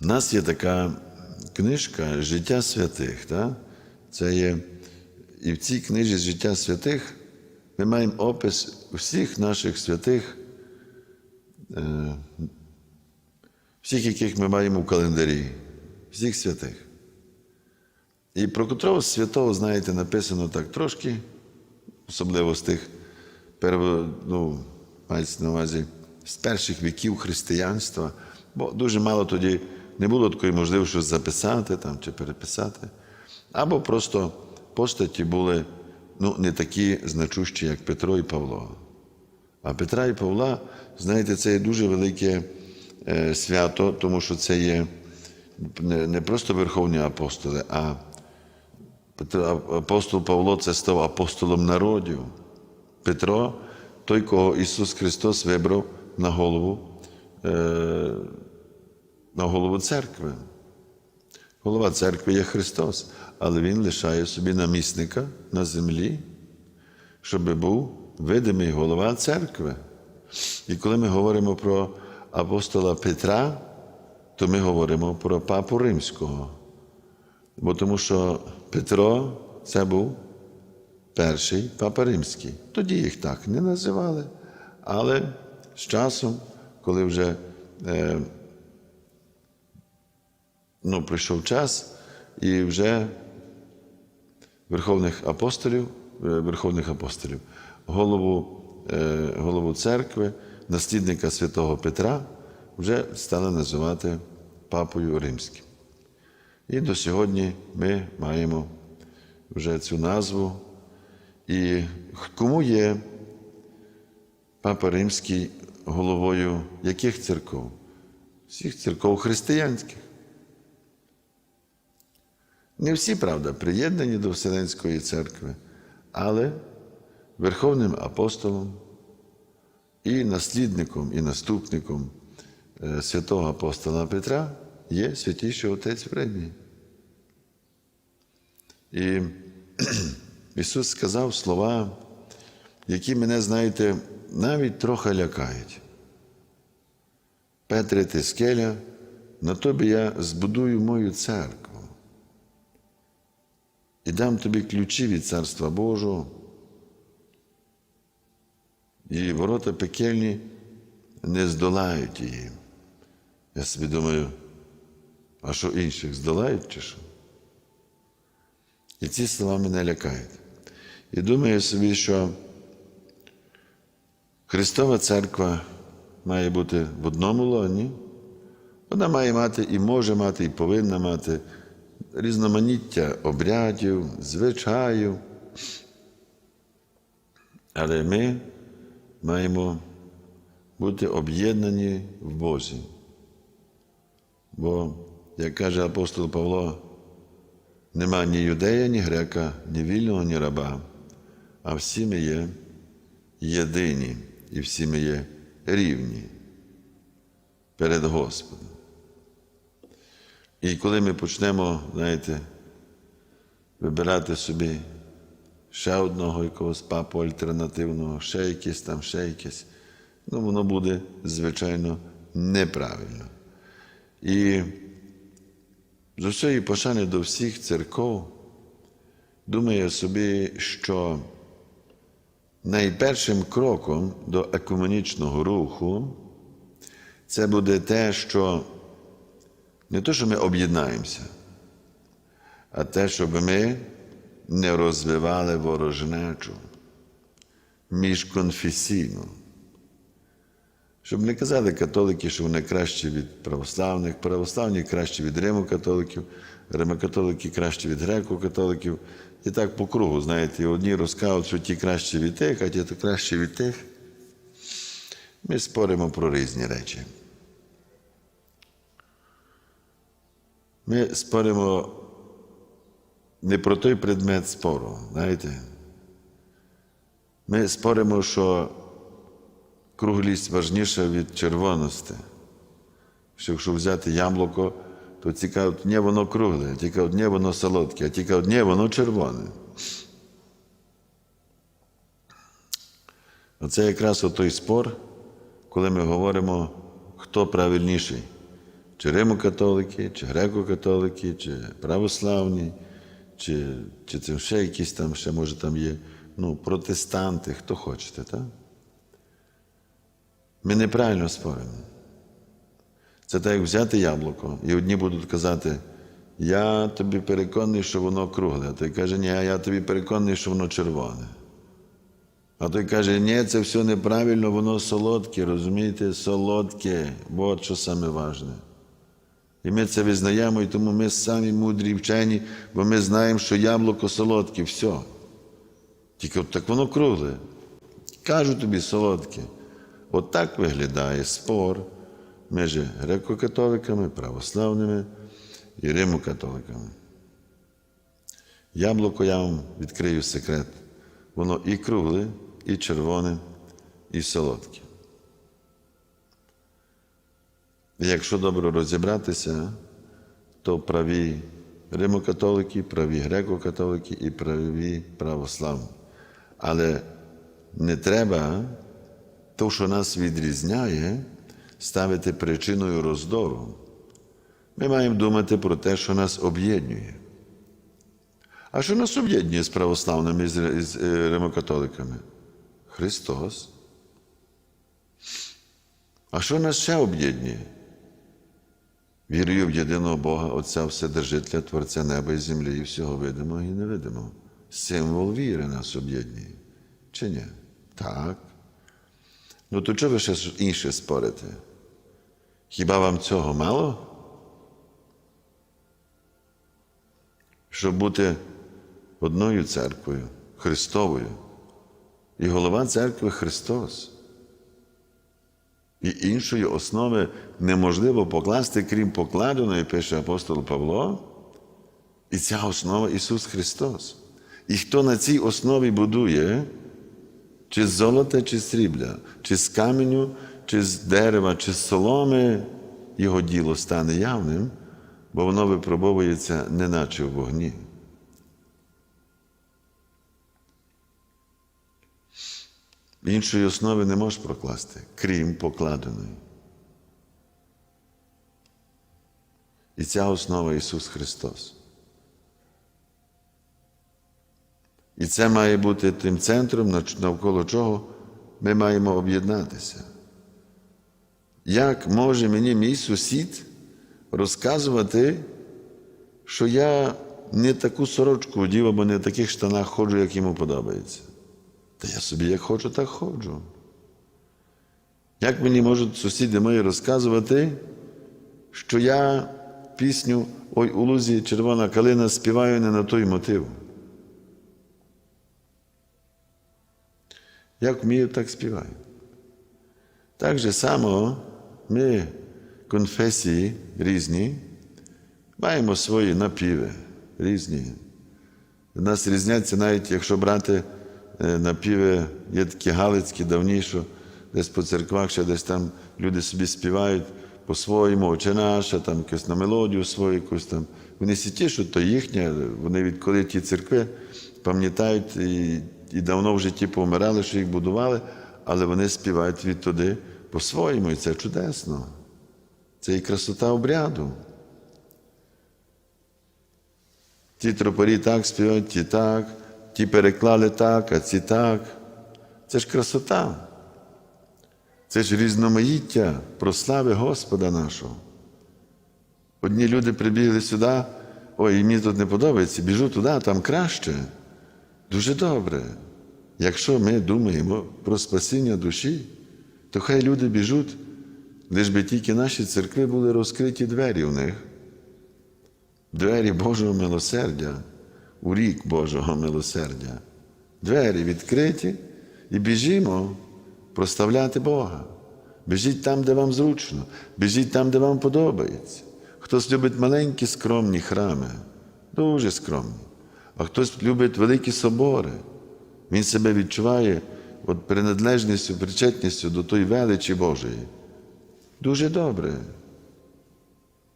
У нас є така книжка Життя святих. Так? Це є, і в цій книжі Життя святих ми маємо опис всіх наших святих, е, всіх, яких ми маємо в календарі, всіх святих. І про котрого святого, знаєте, написано так трошки, особливо з тих, перво, ну, мається на увазі, з перших віків християнства, бо дуже мало тоді не було такої можливості записати там, чи переписати. Або просто постаті були ну, не такі значущі, як Петро і Павло. А Петра і Павла, знаєте, це є дуже велике е, свято, тому що це є не, просто верховні апостоли, а апостол Павло це став апостолом народів. Петро, той, кого Ісус Христос вибрав на голову, на голову церкви. Голова церкви є Христос, але Він лишає собі намісника на землі, щоб був видимий голова церкви. І коли ми говоримо про апостола Петра, то ми говоримо про папу римського. Бо тому що Петро це був перший папа римський. Тоді їх так не називали. Але з часом, коли вже е, ну, прийшов час, і вже верховних апостолів, е, верховних апостолів, голову, е, голову церкви, наслідника святого Петра, вже стали називати папою римським. І до сьогодні ми маємо вже цю назву. І кому є Папа Римський головою яких церков? Всіх церков християнських. Не всі, правда, приєднані до Вселенської церкви, але Верховним апостолом і наслідником, і наступником е, святого апостола Петра є святіший Отець в. І Ісус сказав слова, які мене, знаєте, навіть трохи лякають. Петре, ти скеля, на тобі я збудую мою церкву і дам тобі ключі від Царства Божого. І ворота пекельні не здолають її. Я собі думаю, а що інших здолають чи що? І ці слова мене лякають. І думаю собі, що Христова Церква має бути в одному лоні. Вона має мати і може мати, і повинна мати різноманіття обрядів, звичаїв. Але ми маємо бути об'єднані в Бозі. Бо, як каже апостол Павло, нема ні юдея, ні грека, ні вільного, ні раба, а всі ми є єдині і всі ми є рівні перед Господом. І коли ми почнемо, знаєте, вибирати собі ще одного якогось папу альтернативного, ще якесь там, ще якесь, ну воно буде, звичайно, неправильно. І з усієї пошани до всіх церков думаю собі, що найпершим кроком до екуменічного руху це буде те, що не то, що ми об'єднаємося, а те, щоб ми не розвивали ворожнечу міжконфесійну. Щоб не казали католики, що вони кращі від православних, православні кращі від римокатоликів, римокатолики кращі від греко-католиків. І так по кругу, знаєте, одні розказують, що ті кращі від тих, а ті то кращі від тих. Ми споримо про різні речі. Ми споримо не про той предмет спору, знаєте. Ми споримо, що круглість важніша від червоності. Що якщо взяти яблуко, то ті кажуть, ні, воно кругле, а ті кажуть, воно солодке, а ті кажуть, ні, воно червоне. Оце якраз той спор, коли ми говоримо, хто правильніший, чи римокатолики, чи греко-католики, чи православні, чи, чи це ще якісь там, ще може там є, ну, протестанти, хто хочете, так? Ми неправильно споримо. Це так, як взяти яблуко, і одні будуть казати, я тобі переконаний, що воно кругле, а той каже, ні, я тобі переконаний, що воно червоне. А той каже, ні, це все неправильно, воно солодке, розумієте, солодке, от що саме важне. І ми це визнаємо, і тому ми самі мудрі вчені, бо ми знаємо, що яблуко солодке, все. Тільки от так воно кругле. Кажу тобі солодке. От так виглядає спор між греко-католиками, православними і римокатоликами. Яблуко я вам відкрию секрет. Воно і кругле, і червоне, і солодке. Якщо добре розібратися, то праві римокатолики, праві греко-католики і праві православні. Але не треба то, що нас відрізняє, ставити причиною роздору. Ми маємо думати про те, що нас об'єднує. А що нас об'єднує з православними і з римокатоликами? Христос. А що нас ще об'єднує? Вірую в єдиного Бога, Отця Вседержителя, Творця неба і землі, і всього видимого і невидимого. Символ віри нас об'єднує. Чи ні? Так. Ну то чого ви ще інше спорите? Хіба вам цього мало? Щоб бути одною церквою, Христовою. І голова церкви Христос. І іншої основи неможливо покласти, крім покладеної, пише апостол Павло. І ця основа Ісус Христос. І хто на цій основі будує, чи з золота, чи срібля, чи з каменю, чи з дерева, чи з соломи, його діло стане явним, бо воно випробовується неначе в вогні. Іншої основи не можеш прокласти, крім покладеної. І ця основа Ісус Христос. І це має бути тим центром, навколо чого ми маємо об'єднатися. Як може мені мій сусід розказувати, що я не таку сорочку одів або не в таких штанах ходжу, як йому подобається? Та я собі як хочу, так ходжу. Як мені можуть сусіди мої розказувати, що я пісню Ой у лузі червона калина співаю не на той мотив? Як вмію, так співаю. Так же само ми, конфесії різні, маємо свої напіви різні. У нас різняться, навіть якщо брати напіви, є такі галицькі, давні, що десь по церквах, ще десь там люди собі співають по-своєму, оче наше, там якусь на мелодію свою, якусь там. Вони всі ті, що то їхнє, вони відколи ті церкви пам'ятають і, і давно в житті помирали, що їх будували, але вони співають відтуди по-своєму, і це чудесно. Це і красота обряду. Ті тропарі так співають, ті так, ті переклали так, а ці так. Це ж красота. Це ж різноманіття прослави Господа нашого. Одні люди прибігли сюди, ой, мені тут не подобається, біжу туди, там краще. Дуже добре. Якщо ми думаємо про спасіння душі, то хай люди біжуть, лиш би тільки наші церкви були розкриті двері в них, двері Божого милосердя, у рік Божого милосердя. Двері відкриті і біжімо проставляти Бога. Біжіть там, де вам зручно, біжіть там, де вам подобається. Хтось любить маленькі скромні храми, дуже скромні, а хтось любить великі собори. Він себе відчуває от приналежністю, причетністю до тої величі Божої. Дуже добре.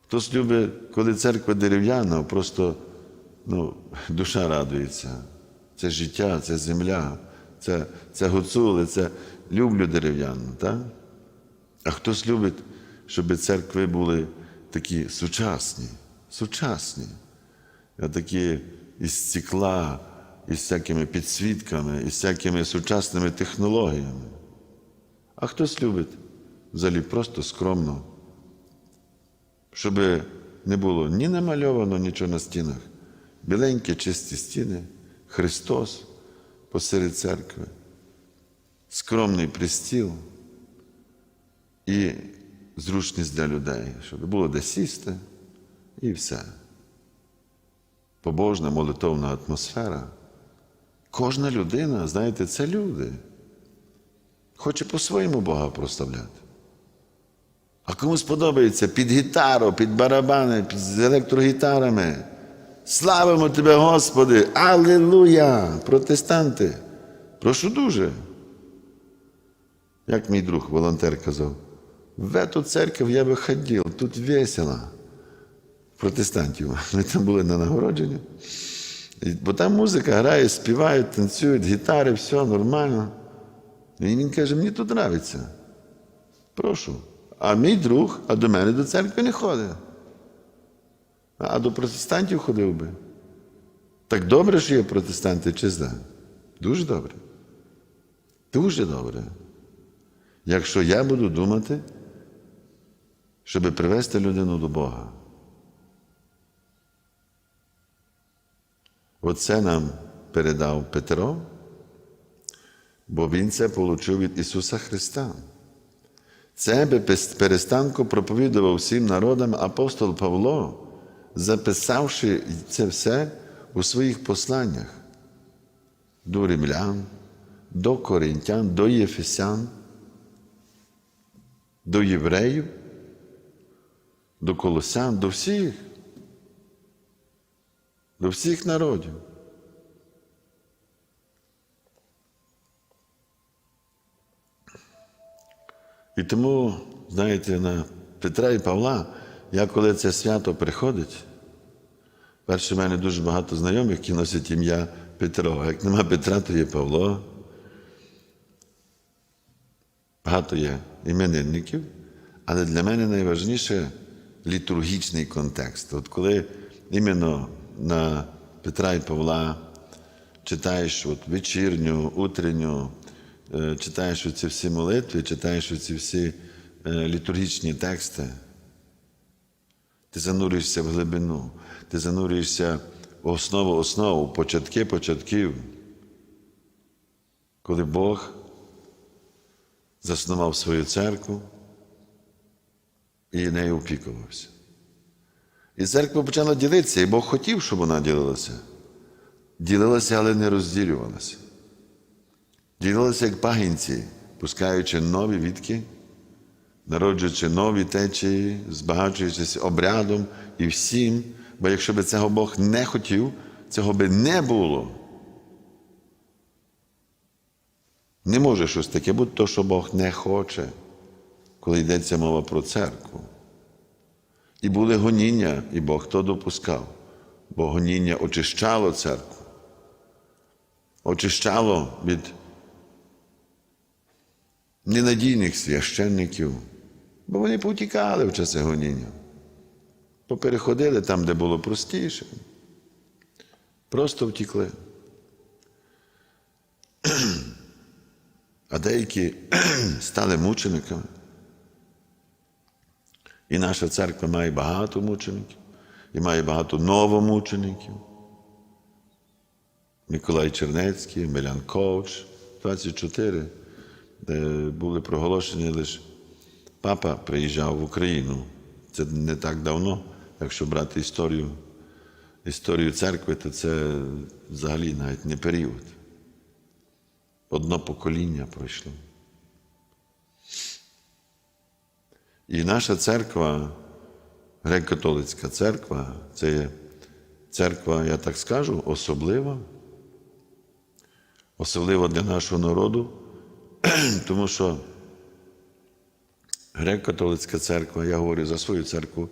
Хтось любить, коли церква дерев'яна, просто ну, душа радується. Це життя, це земля, це це гуцули, це люблю дерев'яну. Так? А хтось любить, щоб церкви були такі сучасні, сучасні, такі із стекла, із всякими підсвітками, із всякими сучасними технологіями. А хтось любить взагалі просто скромно, щоб не було ні намальовано нічого на стінах. Біленькі чисті стіни, Христос посеред церкви, скромний пристіл і зручність для людей, щоб було де сісти і все. Побожна молитовна атмосфера. Кожна людина, знаєте, це люди. Хоче по-своєму Бога прославляти. А комусь подобається під гітару, під барабани, під з електрогітарами. Славимо Тебе, Господи! Аллилуйя! Протестанти! Прошу дуже. Як мій друг, волонтер казав, в эту церковь я би ходив, тут весело. Протестантів. Ми там були на нагородженні. Бо там музика грає, співають, танцюють, гітари, все нормально. І він каже, мені тут подобається. Прошу. А мій друг, а до мене до церкви не ходить. А до протестантів ходив би. Так добре, що є протестанти, чи зле? Дуже добре. Дуже добре. Якщо я буду думати, щоб привести людину до Бога. Оце нам передав Петро, бо він це отримав від Ісуса Христа. Це би перестанку проповідував всім народам апостол Павло, записавши це все у своїх посланнях до римлян, до коринтян, до єфесян, до євреїв, до колосян, до всіх, до всіх народів. І тому, знаєте, на Петра і Павла, я коли це свято приходить, перше в мене дуже багато знайомих, які носять ім'я Петро. Як нема Петра, то є Павло. Багато є іменинників, але для мене найважніше літургічний контекст. От коли іменно на Петра і Павла читаєш от вечірню, утренню, е, читаєш ці всі молитви, читаєш ці всі е, літургічні тексти, ти занурюєшся в глибину, ти занурюєшся в основу основ, в початки початків, коли Бог заснував свою церкву і нею опікувався. І церква почала ділитися, і Бог хотів, щоб вона ділилася. Ділилася, але не розділювалася. Ділилася як пагінці, пускаючи нові відки, народжуючи нові течії, збагачуючись обрядом і всім. Бо якщо би цього Бог не хотів, цього би не було. Не може щось таке бути, то, що Бог не хоче, коли йдеться мова про церкву. І були гоніння, і Бог то допускав, бо гоніння очищало церкву, очищало від ненадійних священників, бо вони повтікали в часи гоніння. Попереходили там, де було простіше. Просто втікли. А деякі стали мучениками. І наша церква має багато мучеників, і має багато новомучеників. Миколай Чернецький, Милян Ковч, 24, де були проголошені лише папа приїжджав в Україну. Це не так давно, якщо брати історію, історію церкви, то це взагалі навіть не період. Одно покоління пройшло. І наша церква, греко-католицька церква, це є церква, я так скажу, особлива. Особливо для нашого народу, тому що греко-католицька церква, я говорю за свою церкву,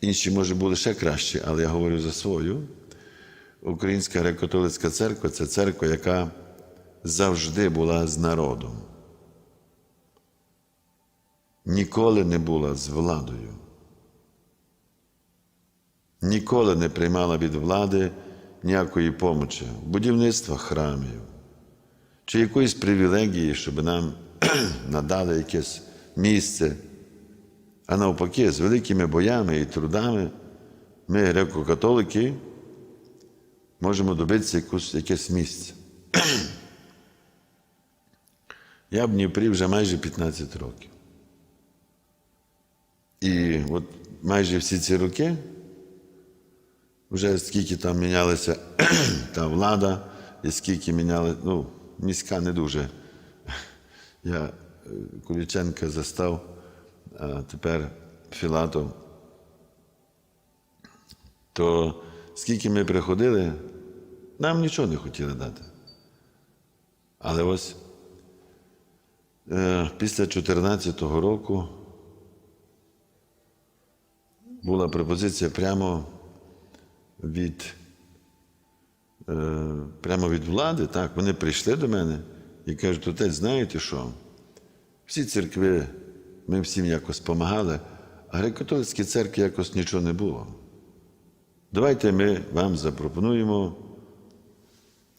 інші, може, були ще кращі, але я говорю за свою. Українська греко-католицька церква це церква, яка завжди була з народом. Ніколи не була з владою. ніколи не приймала від влади ніякої помочі, будівництва храмів чи якоїсь привілегії, щоб нам надали якесь місце. А навпаки, з великими боями і трудами ми, греко-католики, можемо добитися якусь, якесь місце. Я в Дніпрі вже майже 15 років. І от майже всі ці роки, вже скільки там мінялася та влада, і скільки міняли, ну, міська не дуже. Я е, Куліченка застав, а тепер Філатов. То скільки ми приходили, нам нічого не хотіли дати. Але ось е, після 2014 року була пропозиція прямо від, е, прямо від влади. Так, вони прийшли до мене і кажуть, отець, знаєте що? Всі церкви, ми всім якось допомагали, а греко-католицькій церкві якось нічого не було. Давайте ми вам запропонуємо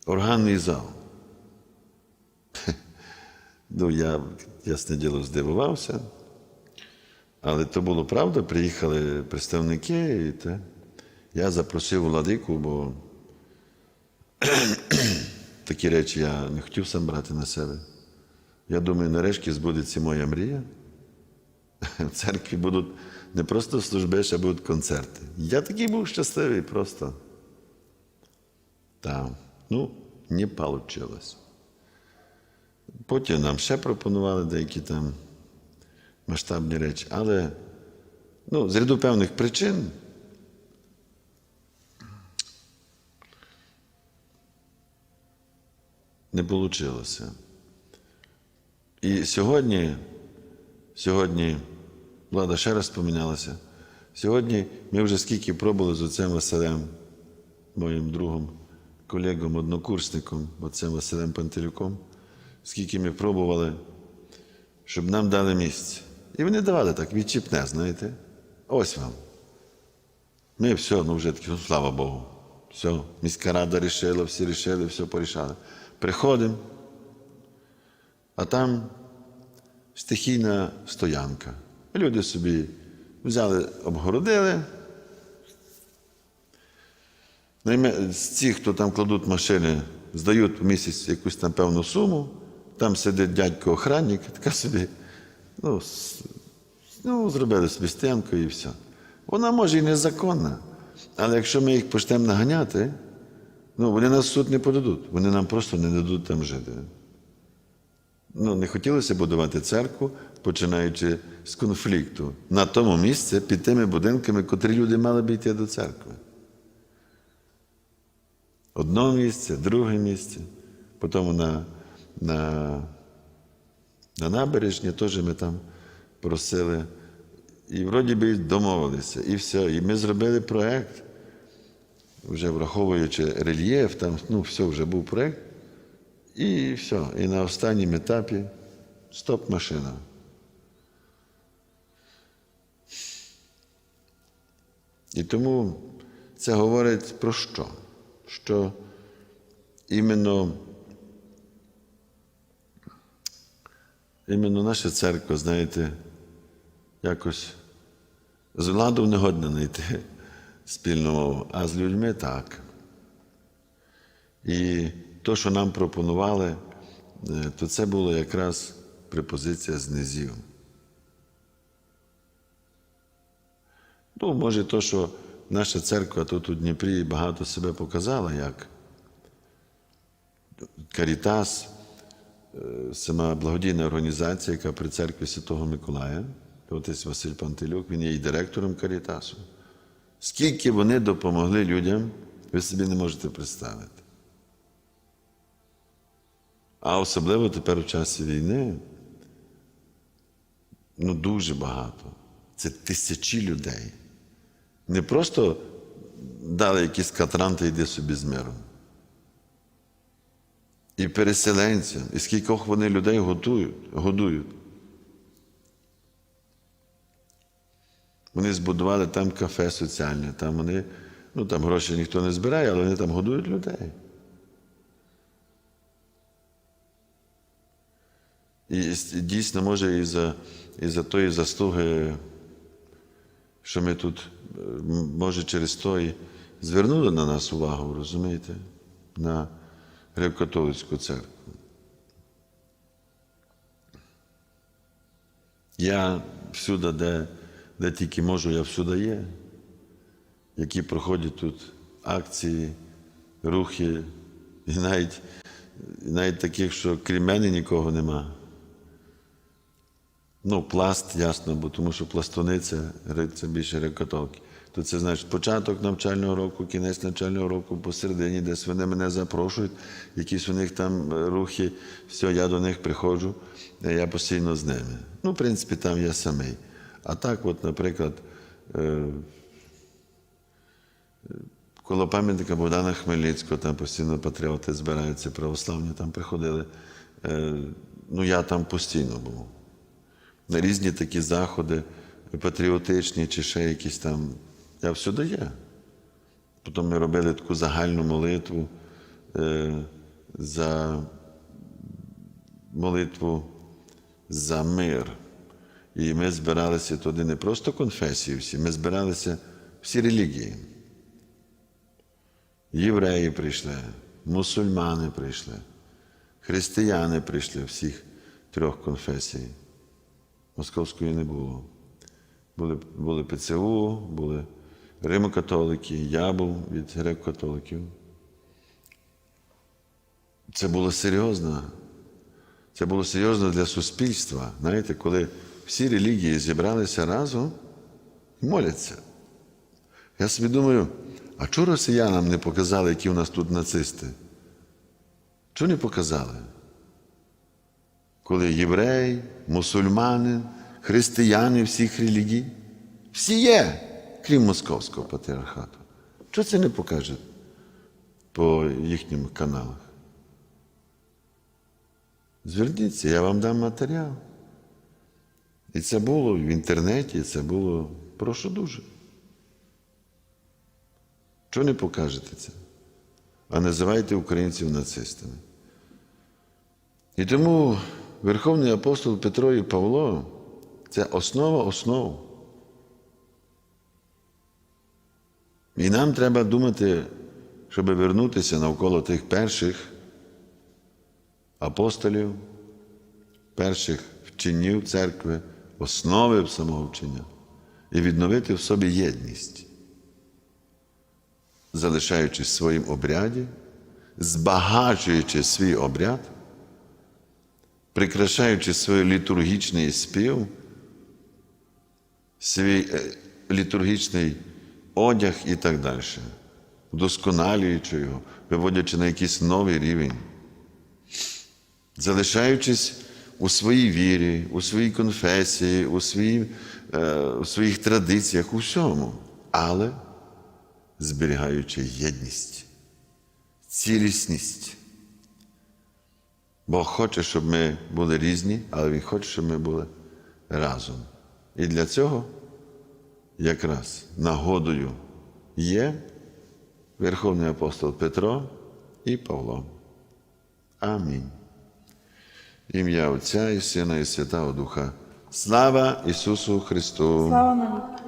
органний зал. Ну, я, ясне діло, здивувався. Але то було правда, приїхали представники, і те. я запросив владику, бо такі речі я не хотів сам брати на себе. Я думаю, нарешті збудеться моя мрія. В церкві будуть не просто служби, а будуть концерти. Я такий був щасливий просто. Так, ну, не вийшло. Потім нам ще пропонували деякі там масштабні речі, але ну, з ряду певних причин. Не вийшло. І сьогодні, сьогодні влада ще раз помінялася. Сьогодні ми вже скільки пробували з отцем Василем, моїм другом, колегом, однокурсником, отцем Василем Пантелюком, скільки ми пробували, щоб нам дали місце. І вони давали так, відчіпне, знаєте. Ось вам. Ми все, ну вже таки, ну, слава Богу. Все, міська рада рішила, всі рішили, все порішали. Приходимо, а там стихійна стоянка. Люди собі взяли, обгородили. З ці, хто там кладуть машини, здають в місяць якусь там певну суму, там сидить дядько-охранник, така собі, ну, ну, зробили собі стенку і все. Вона може і незаконна, але якщо ми їх почнемо наганяти, ну, вони нас суд не подадуть, вони нам просто не дадуть там жити. Ну, не хотілося будувати церкву, починаючи з конфлікту на тому місці під тими будинками, котрі люди мали б йти до церкви. Одно місце, друге місце, потім на, на, на набережні теж ми там просили. І вроді би домовилися, і все. І ми зробили проєкт, вже враховуючи рельєф, там ну, все, вже був проєкт. І все. І на останньому етапі стоп машина. І тому це говорить про що? Що іменно, іменно наша церква, знаєте, якось з владою не годна знайти спільну мову, а з людьми так. І то, що нам пропонували, е, то це була якраз препозиція з низів. Ну, може, то, що наша церква тут у Дніпрі багато себе показала, як Карітас, сама благодійна організація, яка при церкві Святого Миколая, отець Василь Пантелюк, він є і директором Карітасу. Скільки вони допомогли людям, ви собі не можете представити. А особливо тепер у часі війни, ну дуже багато. Це тисячі людей. Не просто дали якісь катранти, йди собі з миром. І переселенцям, і скількох вони людей готують, годують. Вони збудували там кафе соціальне, там вони, ну там гроші ніхто не збирає, але вони там годують людей. І дійсно, може, і за, і за тої заслуги, що ми тут, е, може, через то звернули на нас увагу, розумієте, на греко-католицьку церкву. Я всюди, де, де тільки можу, я всюди є, які проходять тут акції, рухи, і навіть, навіть таких, що крім мене нікого нема. Ну, пласт, ясно, бо тому що пластуни це, більше рекатолки. То це значить початок навчального року, кінець навчального року, посередині, десь вони мене запрошують, якісь у них там е, рухи, все, я до них приходжу, е, я постійно з ними. Ну, в принципі, там я самий. А так, от, наприклад, е, коло пам'ятника Богдана Хмельницького, там постійно патріоти збираються, православні там приходили. Ну, я там постійно був на різні такі заходи, патріотичні чи ще якісь там. Я всюди є. Потім ми робили таку загальну молитву е, за молитву за мир. І ми збиралися туди не просто конфесії всі, ми збиралися всі релігії. Євреї прийшли, мусульмани прийшли, християни прийшли всіх трьох конфесій. Московської не було. Були, були ПЦУ, були римокатолики, я був від греко-католиків. Це було серйозно. Це було серйозно для суспільства. Знаєте, коли всі релігії зібралися разом і моляться. Я собі думаю, а чого росіянам не показали, які у нас тут нацисти? Чого не показали? коли єврей, мусульманин, християни всіх релігій, всі є, крім московського патріархату. Чого це не покаже по їхнім каналах? Зверніться, я вам дам матеріал. І це було в інтернеті, це було, прошу дуже. Чого не покажете це? А називайте українців нацистами. І тому Верховний апостол Петро і Павло це основа основ. І нам треба думати, щоб вернутися навколо тих перших апостолів, перших вченів церкви, основи самого вчення, і відновити в собі єдність, залишаючись своїм обряді, збагачуючи свій обряд прикрашаючи свій літургічний спів, свій е, літургічний одяг і так далі, вдосконалюючи його, виводячи на якийсь новий рівень, залишаючись у своїй вірі, у своїй конфесії, у, своїй, е, у своїх традиціях, у всьому, але зберігаючи єдність, цілісність. Бог хоче, щоб ми були різні, але Він хоче, щоб ми були разом. І для цього якраз нагодою є Верховний апостол Петро і Павло. Амінь. Ім'я Отця і Сина і Святого Духа. Слава Ісусу Христу! Слава.